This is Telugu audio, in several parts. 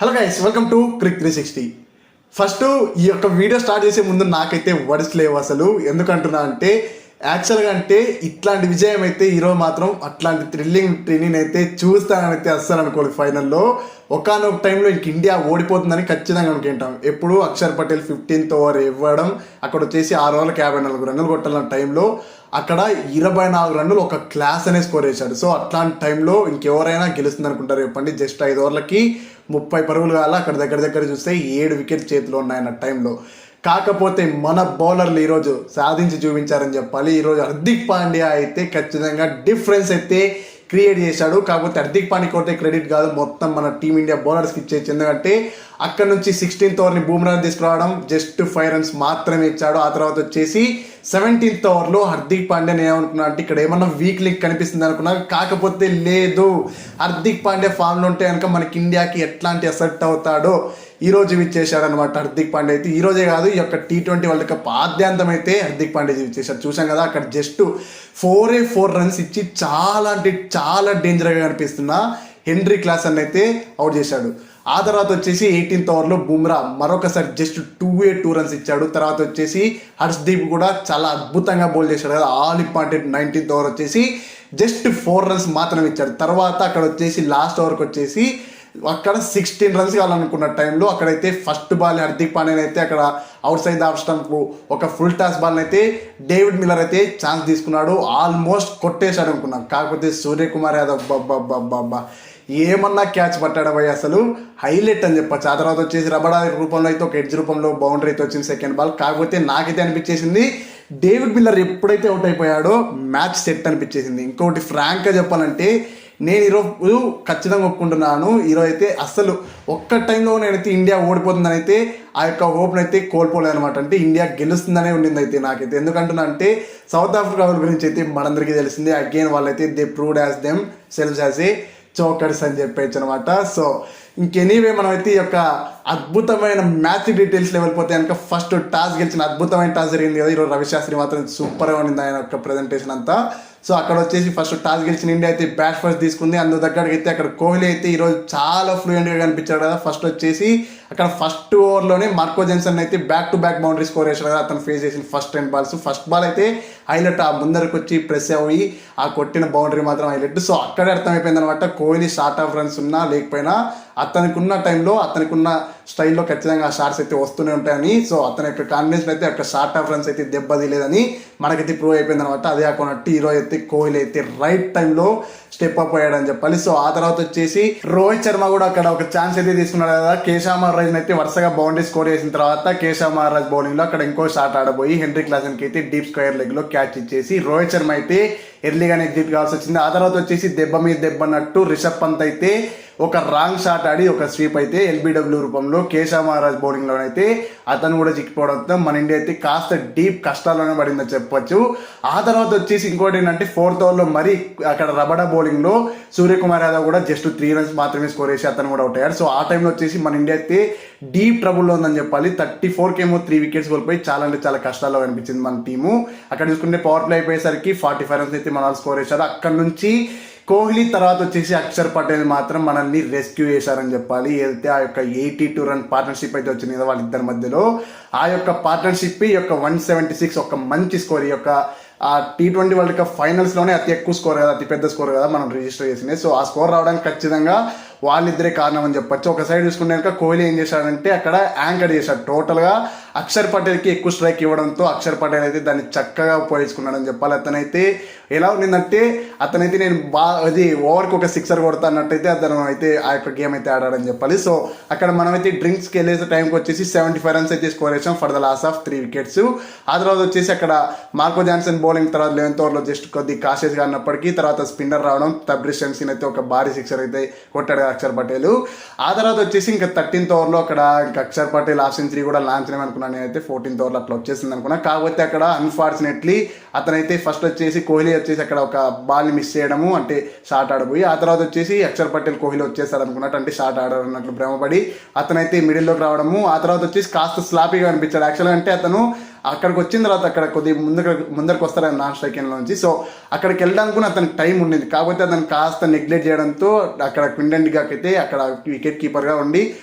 Hello guys welcome to crick three sixty first ఈ యొక్క వీడియో స్టార్ట్ చేసే ముందు నాకైతే వర్డ్స్ లేవు అసలు? ఎందుకంటున్నా అంటే యాక్చువల్గా అంటే ఇట్లాంటి విజయం అయితే ఈరోజు మాత్రం అట్లాంటి థ్రిల్లింగ్ ట్రీనింగ్ అయితే చూస్తానని అయితే అస్సలు ఫైనల్లో. ఒకనొక టైంలో ఇంక ఇండియా ఓడిపోతుందని ఖచ్చితంగా అనుకుంటాం ఎప్పుడు అక్షర్ పటేల్ ఫిఫ్టీన్త్ ఓవర్ ఇవ్వడం అక్కడ వచ్చేసి ఆరు ఓవర్లకు యాభై నాలుగు రన్నులు కొట్టాలన్న టైంలో అక్కడ ఇరవై నాలుగు రన్నులు ఒక క్లాస్ అనే స్కోర్ చేశాడు. సో అట్లాంటి టైంలో ఇంకెవరైనా గెలుస్తుంది అనుకుంటారు చెప్పండి. జస్ట్ ఐదు ఓవర్లకి ముప్పై పరుగులు కావాలి అక్కడ దగ్గర దగ్గర చూస్తే ఏడు వికెట్ చేతిలో ఉన్నాయన్న టైంలో. కాకపోతే మన బౌలర్లు ఈరోజు సాధించి చూపించారని చెప్పాలి. ఈరోజు హార్దిక్ పాండ్యా అయితే ఖచ్చితంగా డిఫరెన్స్ అయితే క్రియేట్ చేశాడు. కాకపోతే హార్దిక్ పాండ్యా కొట్టే క్రెడిట్ కాదు. మొత్తం మన టీమిండియా బౌలర్స్కి ఇచ్చేది ఎందుకంటే అక్కడ నుంచి సిక్స్టీన్త్ ఓవర్ని బూమ్రాన్ తీసుకురావడం జస్ట్ ఫైవ్ రన్స్ మాత్రమే ఇచ్చాడు. ఆ తర్వాత వచ్చేసి సెవెంటీన్త్ ఓవర్లో హార్దిక్ పాండే నేను ఏమనుకున్నా అంటే ఇక్కడ ఏమన్నా వీక్ లింక్ కనిపిస్తుంది అనుకున్నా కాకపోతే లేదు. హార్దిక్ పాండే ఫామ్లో ఉంటే కనుక మనకి ఇండియాకి ఎట్లాంటి ఎసెప్ట్ అవుతాడో ఈ రోజు ఇచ్చేసాడు అనమాట హార్దిక్ పాండే అయితే. ఈ రోజే కాదు ఈ యొక్క టీ ట్వంటీ వరల్డ్ కప్ ఆద్యాంతం అయితే హార్దిక్ పాండే ఇచ్చేసాడు చూసాం కదా అక్కడ just four a four runs ఇచ్చి చాలా అంటే చాలా డేంజర్గా కనిపిస్తున్న హెన్రీ క్లాస్ అయితే అవుట్ చేశాడు. ఆ తర్వాత వచ్చేసి ఎయిటీన్త్ ఓవర్లో బుమ్రా మరొకసారి just two a two runs ఇచ్చాడు. తర్వాత వచ్చేసి హర్షదీప్ కూడా చాలా అద్భుతంగా బౌల్ చేశాడు కదా. ఆల్ ఇంపార్టెంట్ నైన్టీన్త్ ఓవర్ వచ్చేసి జస్ట్ ఫోర్ రన్స్ మాత్రమే ఇచ్చాడు. తర్వాత అక్కడ వచ్చేసి లాస్ట్ ఓవర్కి వచ్చేసి అక్కడ సిక్స్టీన్ రన్స్ కావాలనుకున్న టైంలో అక్కడైతే ఫస్ట్ బాల్ హార్దిక్ పాండ్యన్ అయితే అక్కడ అవుట్ సైడ్ ఆఫ్ స్టంప్ ఒక ఫుల్ టాస్ బాల్ అయితే డేవిడ్ మిల్లర్ అయితే ఛాన్స్ తీసుకున్నాడు. ఆల్మోస్ట్ కొట్టేశాడు అనుకున్నాం. కాకపోతే సూర్యకుమార్ యాదవ్ బాబా ఏమన్నా క్యాచ్ పట్టాడు భయ్ అసలు? హైలైట్ అని చెప్పచ్చు. ఆ తర్వాత వచ్చేసి రబడా రూపంలో అయితే ఒక ఎడ్జ్ రూపంలో బౌండరీ అయితే వచ్చింది సెకండ్ బాల్ కాకపోతే నాకైతే అనిపించేసింది డేవిడ్ మిల్లర్ ఎప్పుడైతే అవుట్ అయిపోయాడో మ్యాచ్ సెట్ అనిపించేసింది. ఇంకొకటి ఫ్రాంక్గా చెప్పాలంటే నేను ఈరోజు ఖచ్చితంగా ఒప్పుకుంటున్నాను. ఈరోజు అయితే అస్సలు ఒక్క టైంలో నేనైతే ఇండియా ఓడిపోతుందని అయితే ఆ యొక్క హోప్ని అయితే కోల్పోలేదు అనమాట అంటే ఇండియా గెలుస్తుందనే ఉండింది అయితే నాకైతే. ఎందుకంటున్నా అంటే సౌత్ ఆఫ్రికా గురించి అయితే మనందరికీ తెలిసిందే. అగైన్ వాళ్ళైతే they proved as themself as a chokers అని చెప్పేయచ్చు అనమాట సో ఇంకెనీవే మనం అయితే ఈ యొక్క అద్భుతమైన మ్యాచ్ డీటెయిల్స్ లెవెల్ పోతే కనుక ఫస్ట్ టాస్ గెలిచిన అద్భుతమైన టాస్ జరిగింది కదా. ఈరోజు రవిశాస్త్రి మాత్రం సూపర్గా ఉండింది ఆయన యొక్క ప్రజెంటేషన్ అంతా. సో అక్కడ వచ్చేసి ఫస్ట్ టాస్ గెలిచిన ఇండియా అయితే బ్యాట్ ఫస్ట్ తీసుకుంది. అందు దగ్గరికి అయితే అక్కడ కోహ్లీ అయితే ఈరోజు చాలా ఫ్లూయెంట్గా కనిపించాడు కదా. ఫస్ట్ వచ్చేసి అక్కడ ఫస్ట్ ఓవర్లోనే మార్కో జెన్సన్ అయితే back to back boundary score చేశాడు కదా. అతను ఫేస్ చేసిన first ten balls first ball అయితే హైలెట్ ఆ ముందరకు వచ్చి ప్రెస్ అయ్యి ఆ కొట్టిన బౌండరీ మాత్రం హైలెట్ సో అక్కడే అర్థమైపోయింది అనమాట కోహ్లీ షార్ట్ ఆఫ్ రన్స్ ఉన్నా లేకపోయినా అతనికి ఉన్న టైంలో అతనికి ఉన్న స్టైల్లో ఖచ్చితంగా ఆ షార్ట్స్ అయితే వస్తూనే ఉంటాయని సో అతని యొక్క కాన్ఫిడెన్స్ అయితే యొక్క షార్ట్ ఆఫ్ రన్స్ అయితే దెబ్బతీయలేదని మనకైతే ప్రూవ్ అయిపోయింది అనమాట అదే కాకుండా హీరో అయితే కోహ్లీ అయితే రైట్ టైంలో స్టెప్ అప్ అయ్యాడని చెప్పాలి. సో ఆ తర్వాత వచ్చేసి రోహిత్ శర్మ కూడా అక్కడ ఒక ఛాన్స్ అయితే తీసుకున్నాడు కదా. కేశవ మహారాజ్ అయితే వరుసగా బౌండరీ స్కోర్ చేసిన తర్వాత కేశవ మహారాజ్ బౌలింగ్లో అక్కడ ఇంకో షాట్ ఆడబోయి హెన్రీ క్లాసన్కి అయితే డీప్ స్క్వేర్ లెగ్లో క్యాచ్ ఇచ్చేసి రోహిత్ శర్మ అయితే ఎర్లీగానే ఎగ్జిట్ కావాల్సి వచ్చింది. ఆ తర్వాత వచ్చేసి దెబ్బ మీద దెబ్బ అన్నట్టు రిషబ్ పంత్ అయితే ఒక రాంగ్ షాట్ ఆడి ఒక స్వీప్ అయితే ఎల్బిడబ్ల్యూ రూపంలో కేశవ మహారాజ్ బౌలింగ్లోనైతే అతను కూడా చిక్కిపోవడంతో మన ఇండియా అయితే కాస్త డీప్ కష్టాల్లోనే పడిందని చెప్పొచ్చు. ఆ తర్వాత వచ్చేసి ఇంకోటి ఏంటంటే ఫోర్త్ ఓవర్లో మరీ అక్కడ రబడా బౌలింగ్లో సూర్యకుమార్ యాదవ్ కూడా జస్ట్ త్రీ రన్స్ మాత్రమే స్కోర్ చేసి అతను కూడా అవుట్ అయ్యాడు. సో ఆ టైంలో వచ్చేసి మన ఇండియా అయితే డీప్ ట్రబుల్లో ఉందని చెప్పాలి. థర్టీ ఫోర్కి ఏమో త్రీ వికెట్స్ కోల్పోయి చాలా అంటే చాలా కష్టాల్లో కనిపించింది మన టీము అక్కడ చూసుకుంటే పవర్ ప్లే అయిపోయేసరికి ఫార్టీ ఫైవ్ రన్స్ అయితే మన స్కోర్ చేశారు. అక్కడ నుంచి కోహ్లీ తర్వాత వచ్చేసి అక్షర్ పటేల్ మాత్రం మనల్ని రెస్క్యూ చేశారని చెప్పాలి. ఏదైతే ఆ యొక్క ఎయిటీ టూ రన్ పార్ట్నర్షిప్ అయితే వచ్చింది కదా వాళ్ళిద్దరి మధ్యలో. ఆ యొక్క పార్ట్నర్షిప్ ఈ యొక్క వన్ సెవెంటీ సిక్స్ ఒక మంచి స్కోర్ ఈ యొక్క ఆ టీ ట్వంటీ వరల్డ్ కప్ ఫైనల్స్లోనే అతి ఎక్కువ స్కోర్ కదా అతి పెద్ద స్కోర్ కదా మనం రిజిస్టర్ చేసింది. సో ఆ స్కోర్ రావడానికి ఖచ్చితంగా వాళ్ళిద్దరే కారణం అని చెప్పొచ్చు. ఒక సైడ్ చూసుకున్నాక కోహ్లీ ఏం చేశాడంటే అక్కడ యాంకర్ చేశాడు. టోటల్గా అక్షర్ పటేల్కి ఎక్కువ స్ట్రైక్ ఇవ్వడంతో అక్షర్ పటేల్ అయితే దాన్ని చక్కగా ఉపయోగించుకున్నాడని చెప్పాలి. అతనైతే ఎలా ఉండిందంటే అతనైతే నేను బా అది ఓవర్కి ఒక సిక్సర్ కొడతా అన్నట్టయితే అతను అయితే ఆ యొక్క గేమ్ అయితే ఆడాడని చెప్పాలి. సో అక్కడ మనమైతే డ్రింక్స్కి వెళ్ళేసే టైంకి వచ్చేసి సెవెంటీ ఫైవ్ రన్స్ అయితే స్కోర్ చేసాం for the loss of three wickets ఆ తర్వాత వచ్చేసి అక్కడ మార్కో జాన్సన్ బౌలింగ్ తర్వాత లెవెన్త్ ఓవర్లో జస్ట్ కొద్ది కాషియస్గా అన్నప్పటికీ తర్వాత స్పిన్నర్ రావడం తబ్రిస్ షంసీన్ అయితే ఒక భారీ సిక్సర్ అయితే కొట్టాడు. అక్షర్ పటేల్. ఆ తర్వాత వచ్చేసి ఇంకా థర్టీన్త్ ఓవర్లో అక్కడ ఇంకా అక్షర్ పటేల్ హాఫ్ సెంచరీ కూడా లాంచ్ అనుకున్నాను నేనైతే ఫోర్టీన్త్ ఓవర్లో అట్లా వచ్చేసింది అనుకున్నా. కాకపోతే అక్కడ అన్ఫార్చునేట్లీ అతనైతే ఫస్ట్ వచ్చేసి కోహ్లీ వచ్చేసి అక్కడ ఒక బాల్ని మిస్ చేయడము అంటే షాట్ ఆడబోయి ఆ తర్వాత వచ్చేసి అక్షర్ పటేల్ కోహ్లీ వచ్చేసాడు అనుకున్నట్టు అంటే షాట్ ఆడారన్నట్లు భ్రమపడి అతనైతే మిడిల్లోకి రావడము ఆ తర్వాత వచ్చేసి కాస్త స్లాపీగా అనిపించాడు. యాక్చువల్గా అంటే అతను అక్కడికి వచ్చిన తర్వాత అక్కడ కొద్ది ముందర ముందరకు వస్తారని నాన్ స్ట్రైకింగ్లోంచి నుంచి. సో అక్కడికి వెళ్ళడానికి కూడా అతనికి టైం ఉండింది. కాకపోతే అతను కాస్త నెగ్లెక్ట్ చేయడంతో అక్కడ క్విండెంట్ అయితే అక్కడ వికెట్ కీపర్గా ఉండి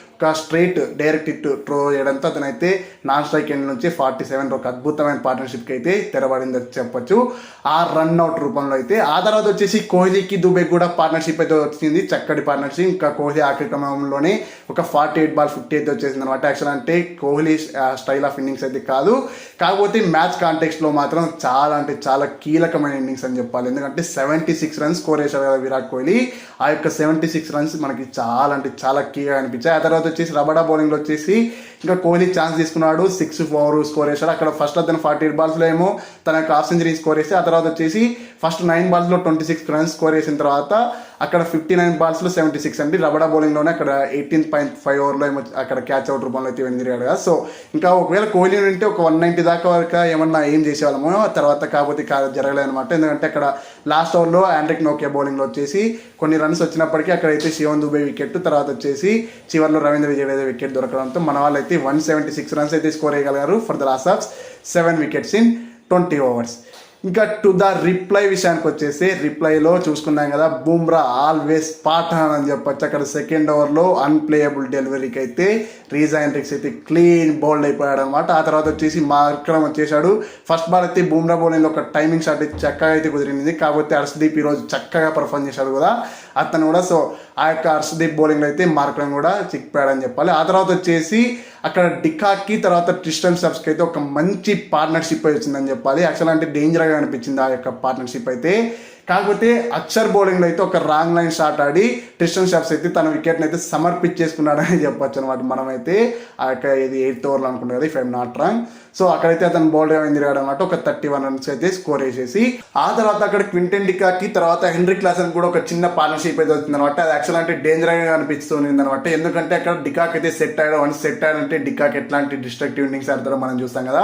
స్ట్రైట్ డైరెక్ట్ ఇట్ ట్రో చేయడంతో అతనైతే నాన్ స్ట్రైక్ ఎండ్ నుంచి ఫార్టీ సెవెన్ ఒక అద్భుతమైన పార్ట్నర్షిప్కి అయితే తెరబడింది చెప్పొచ్చు. ఆ రన్ అవుట్ రూపంలో అయితే ఆ తర్వాత వచ్చేసి కోహ్లీకి దుబే కూడా పార్ట్నర్షిప్ అయితే వచ్చింది. చక్కటి పార్ట్నర్షిప్. ఇంకా కోహ్లీ ఆఖరి క్రమంలోనే ఒక ఫార్టీ ఎయిట్ బాల్ ఫిఫ్టీ అయితే వచ్చేసింది అనమాట యాక్చువల్ అంటే కోహ్లీ స్టైల్ ఆఫ్ ఇన్నింగ్స్ అయితే కాదు. కాకపోతే మ్యాచ్ కాంటెక్స్లో మాత్రం చాలా అంటే చాలా కీలకమైన ఇన్నింగ్స్ అని చెప్పాలి. ఎందుకంటే సెవెంటీ సిక్స్ రన్స్ స్కోర్ చేశారు కదా విరాట్ కోహ్లీ. ఆ యొక్క సెవెంటీ సిక్స్ రన్స్ మనకి చాలా అంటే చాలా కీగా అనిపించాయి. ఆ తర్వాత వచ్చేసి రబడా బౌలింగ్లో వచ్చేసి ఇంకా కోహ్లీ ఛాన్స్ తీసుకున్నాడు. సిక్స్ ఫోర్ స్కోర్ వేశాడు. అక్కడ ఫస్ట్ అతను ఫార్టీ ఎయిట్ బాల్స్లో ఏమో తన యొక్క హాఫ్ సెంచరీ స్కోర్ వేసి ఆ తర్వాత వచ్చేసి ఫస్ట్ నైన్ బాల్స్లో ట్వంటీ సిక్స్ రన్స్ స్కోర్ వేసిన తర్వాత అక్కడ ఫిఫ్టీ నైన్ బాల్స్లో సెవెంటీ సిక్స్ అండి. రబడా బౌలింగ్లోనే అక్కడ ఎయిటీన్ పాయింట్ ఫైవ్ ఓవర్లో ఏమో అక్కడ క్యాచ్ అవుట్ రూపంలో అయితే తిరిగాడు కదా. సో ఇంకా ఒకవేళ కోహ్లీ ఉంటే ఒక వన్ నైంటీ దాకా వరకు ఏమన్నా ఏం చేసేవాళ్ళము ఆ తర్వాత కాకపోతే కా- జరగలేదు అనమాట ఎందుకంటే అక్కడ లాస్ట్ ఓవర్లో ఆండ్రిక్ నోకే బౌలింగ్లో వచ్చేసి కొన్ని రన్స్ వచ్చినప్పటికీ అక్కడైతే శివన్ దుబే వికెట్ తర్వాత వచ్చేసి చివరిలో రవీంద్ర విజయ్ వికెట్ దొరకడంతో మన వాళ్ళు అయితే వన్ సెవెంటీ సిక్స్ రన్స్ అయితే స్కోర్ చేయగలిగారు. For the last of seven wickets in twenty overs ఇంకా టు ద రిప్లై విషయానికి వచ్చేసి రిప్లైలో చూసుకున్నాం కదా బుమ్రా ఆల్వేస్ పాఠాన్ అని చెప్పొచ్చు. అక్కడ సెకండ్ ఓవర్లో అన్ప్లేయబుల్ డెలివరీకి అయితే రీజైన్ రిక్స్ అయితే క్లీన్ బౌల్డ్ అయిపోయాడు అనమాట ఆ తర్వాత వచ్చేసి మార్క్రమ్ వచ్చేసాడు. ఫస్ట్ బాల్ అయితే బుమ్రా బౌలింగ్లో ఒక టైమింగ్ షాట్ అయితే చక్కగా అయితే కుదిరింది. కాకపోతే అర్షదీప్ ఈరోజు చక్కగా పర్ఫామ్ చేశాడు కదా. అతను కూడా సో ఆ యొక్క హర్షదీప్ బౌలింగ్లో అయితే మార్కడం కూడా చిక్కిపోయాడని చెప్పాలి. ఆ తర్వాత వచ్చేసి అక్కడ డికాకి తర్వాత ట్రిస్టన్ సబ్స్కి అయితే ఒక మంచి పార్ట్నర్షిప్ వచ్చిందని చెప్పాలి. యాక్చువల్ అంటే డేంజర్గా అనిపించింది ఆ యొక్క పార్ట్నర్షిప్ అయితే. కాకపోతే అక్షర్ బౌలింగ్లో అయితే ఒక రాంగ్ లైన్ షాట్ ఆడి ట్రిస్టన్ షాప్స్ అయితే తన వికెట్ని అయితే సమర్పించేసుకున్నాడని చెప్పొచ్చు అనమాట మనమైతే ఆ యొక్క ఇది ఎయిత్ ఓవర్లో అనుకుంటాం కదా if I'm not wrong so అక్కడైతే అతను బౌల్డ్ అయింది అనమాట ఒక థర్టీ వన్ రన్స్ అయితే స్కోర్ చేసేసి ఆ తర్వాత అక్కడ క్వింటెన్ డికాకి తర్వాత హెన్రీ క్లాసన్ కూడా ఒక చిన్న పార్ట్నర్షిప్ అయితే వచ్చింది అనమాట అది యాక్చువల్ అంటే డేంజర్గా అనిపిస్తుంది అనమాట ఎందుకంటే అక్కడ డికాక్ అయితే సెట్ అయ్యాడు. వన్స్ సెట్ అయ్యాడంటే డికాక్ ఎట్లాంటి డిస్ట్రక్టివ్ ఇన్నింగ్స్ ఆడతారో మనం చూస్తాం కదా.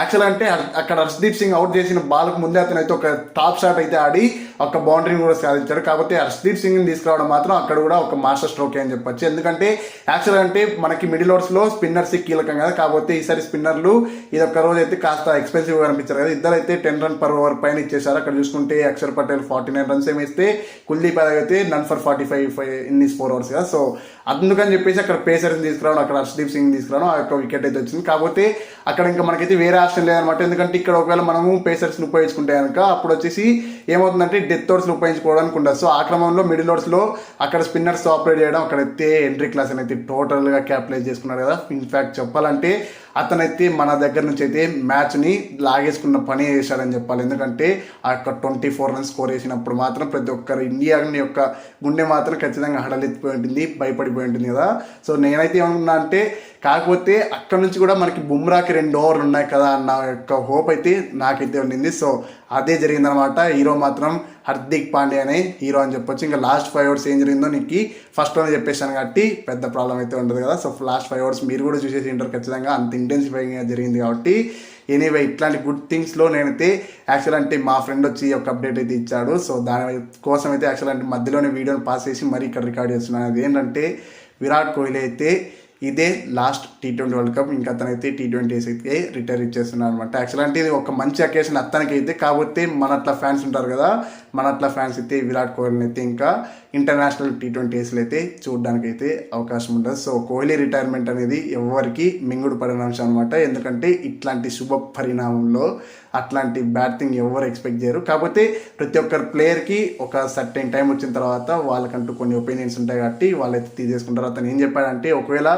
యాక్చువల్ అంటే అక్కడ హర్షదీప్ సింగ్ అవుట్ చేసిన బాల్కు ముందే అతను అయితే ఒక టాప్ షాట్ అయితే ఆడి ఒక బౌండరీని కూడా సాధించాడు కాబట్టి హర్షదీప్ సింగ్ని తీసుకురావడం మాత్రం అక్కడ కూడా ఒక మాస్టర్ స్ట్రోక్ అని చెప్పొచ్చు. ఎందుకంటే యాక్చువల్ అంటే మనకి మిడిల్ ఓవర్స్లో స్పిన్నర్స్ కీలకం కదా. కాబట్టి ఈసారి స్పిన్నర్లు ఇది ఒక్క రోజు అయితే కాస్త ఎక్స్పెన్సివ్ కనిపించారు కదా. ఇద్దరు అయితే టెన్ రన్ పర్ ఓవర్ పైన ఇచ్చేసారు అక్కడ చూసుకుంటే Axar Patel forty nine runs ఏమి కుల్దీప్ యాదవ్ అయితే none for forty five five innings four overs కదా. సో అందుకని చెప్పేసి అక్కడ పేసర్స్ తీసుకురావడం అక్కడ హర్షదీప్ సింగ్ తీసుకురావడం ఆ యొక్క వికెట్ అయితే వచ్చింది. కాకపోతే అక్కడ ఇంకా మనకైతే వేరే ఆప్షన్ లేదనమాట ఎందుకంటే ఇక్కడ ఒకవేళ మనము పేసర్స్ని ఉపయోగించుకుంటే కనుక అప్పుడు వచ్చేసి ఏమవుతుందంటే డెత్ ఓవర్స్ని ఉపయోగించుకోవడానికి ఉండదు. సో ఆ క్రమంలో మిడిల్ ఓవర్స్లో అక్కడ స్పిన్నర్స్ ఆపరేట్ చేయడం అక్కడైతే ఎంట్రీ క్లాస్ అయితే టోటల్గా క్యాపిటలైజ్ చేసుకున్నాడు కదా. ఇన్ఫ్యాక్ట్ చెప్పాలంటే అతనైతే మన దగ్గర నుంచి అయితే మ్యాచ్ని లాగేసుకున్న పని చేశాడని చెప్పాలి. ఎందుకంటే ఆ యొక్క ట్వంటీ ఫోర్ రన్స్ స్కోర్ చేసినప్పుడు మాత్రం ప్రతి ఒక్కరు ఇండియాని యొక్క గుండె మాత్రం ఖచ్చితంగా హడలెత్తిపోయి ఉంటుంది భయపడిపోయి ఉంటుంది కదా. సో నేనైతే ఏమనుకున్నా అంటే కాకపోతే అక్కడ నుంచి కూడా మనకి బుమ్రాకి రెండు ఓవర్లు ఉన్నాయి కదా అన్న యొక్క హోప్ అయితే నాకైతే ఉండింది. సో అదే జరిగిందనమాట హీరో మాత్రం హార్దిక్ పాండే అనే హీరో అని చెప్పొచ్చు. ఇంకా లాస్ట్ ఫైవ్ అవర్స్ ఏం జరిగిందో నీకు ఫస్ట్లోనే చెప్పేశాను కాబట్టి పెద్ద ప్రాబ్లం అయితే ఉండదు కదా. సో లాస్ట్ ఫైవ్ అవర్స్ మీరు కూడా చూసేసి ఉంటారు ఖచ్చితంగా అంత ఇంటెన్సిఫైగా జరిగింది కాబట్టి ఎనీవే ఇట్లాంటి గుడ్ థింగ్స్లో నేనైతే యాక్చువల్ అంటే మా ఫ్రెండ్ వచ్చి ఒక అప్డేట్ అయితే ఇచ్చాడు. సో దాని కోసం అయితే యాక్చువల్ అంటే మధ్యలోనే వీడియోని పాస్ చేసి మరీ ఇక్కడ రికార్డ్ చేస్తున్నాను. అది ఏంటంటే విరాట్ కోహ్లీ అయితే ఇదే last T twenty world cup ఇంకా అతనైతే టీ ట్వంటీస్ అయితే రిటైర్ ఇచ్చేస్తున్నాడు అనమాట యాక్చువల్ అంటే ఇది ఒక మంచి అకేషన్ అతనికి అయితే కాకపోతే మన అట్లా ఫ్యాన్స్ ఉంటారు కదా మన అట్లా ఫ్యాన్స్ అయితే విరాట్ కోహ్లీని అయితే ఇంకా ఇంటర్నేషనల్ టీ ట్వంటీస్లో అయితే చూడడానికి అయితే అవకాశం ఉంటుంది. సో కోహ్లీ రిటైర్మెంట్ అనేది ఎవరికి మింగుడు పడిన అంశం అనమాట ఎందుకంటే ఇట్లాంటి శుభ పరిణామంలో అట్లాంటి బ్యాటింగ్ ఎవరు ఎక్స్పెక్ట్ చేయరు. కాకపోతే ప్రతి ఒక్కరి ప్లేయర్కి ఒక సర్టెన్ టైం వచ్చిన తర్వాత వాళ్ళకంటూ కొన్ని ఒపీనియన్స్ ఉంటాయి కాబట్టి వాళ్ళైతే తీసేసుకుంటారు. అతను ఏం చెప్పాడంటే ఒకవేళ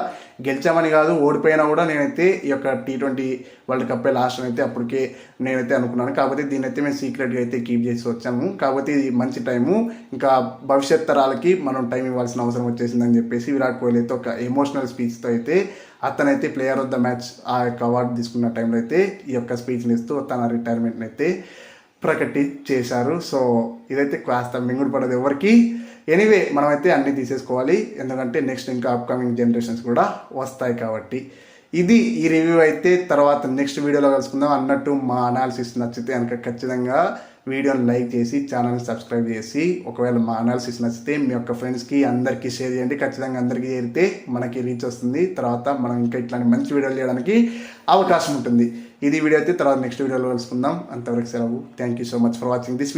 గెలిచామని కాదు ఓడిపోయినా కూడా నేనైతే ఈ యొక్క T twenty World Cup last అయితే అప్పటికే నేనైతే అనుకున్నాను. కాకపోతే దీని అయితే మేము సీక్రెట్గా అయితే కీప్ చేసి వచ్చాము. కాకపోతే ఇది మంచి టైము ఇంకా భవిష్యత్ తరాలకి మనం టైం ఇవ్వాల్సిన అవసరం వచ్చేసిందని చెప్పేసి విరాట్ కోహ్లీ అయితే ఒక ఎమోషనల్ స్పీచ్తో అయితే అతనైతే ప్లేయర్ ఆఫ్ ద మ్యాచ్ ఆ యొక్క అవార్డు తీసుకున్న టైంలో అయితే ఈ యొక్క స్పీచ్ని ఇస్తూ తన రిటైర్మెంట్ని అయితే ప్రకటించేశారు సో ఇదైతే కాస్త మింగుడు పడదు ఎవరికి. ఎనీవే మనమైతే అన్నీ తీసేసుకోవాలి. ఎందుకంటే నెక్స్ట్ ఇంకా అప్కమింగ్ జనరేషన్స్ కూడా వస్తాయి కాబట్టి. ఇది ఈ రివ్యూ అయితే తర్వాత నెక్స్ట్ వీడియోలో కలుసుకుందాం అన్నట్టు మా అనాలిసిస్ నచ్చితే కనుక ఖచ్చితంగా వీడియోని లైక్ చేసి ఛానల్ని సబ్స్క్రైబ్ చేసి ఒకవేళ మా అనాలిసిస్ నచ్చితే మీ యొక్క ఫ్రెండ్స్కి అందరికీ షేర్ చేయండి. ఖచ్చితంగా అందరికీ చేరితే మనకి రీచ్ వస్తుంది. తర్వాత మనం ఇంకా ఇట్లాంటి మంచి వీడియోలు చేయడానికి అవకాశం ఉంటుంది. ఇది వీడియో అయితే తర్వాత నెక్స్ట్ వీడియోలో కలుసుకుందాం. అంతవరకు సెలవు. Thank you so much for watching this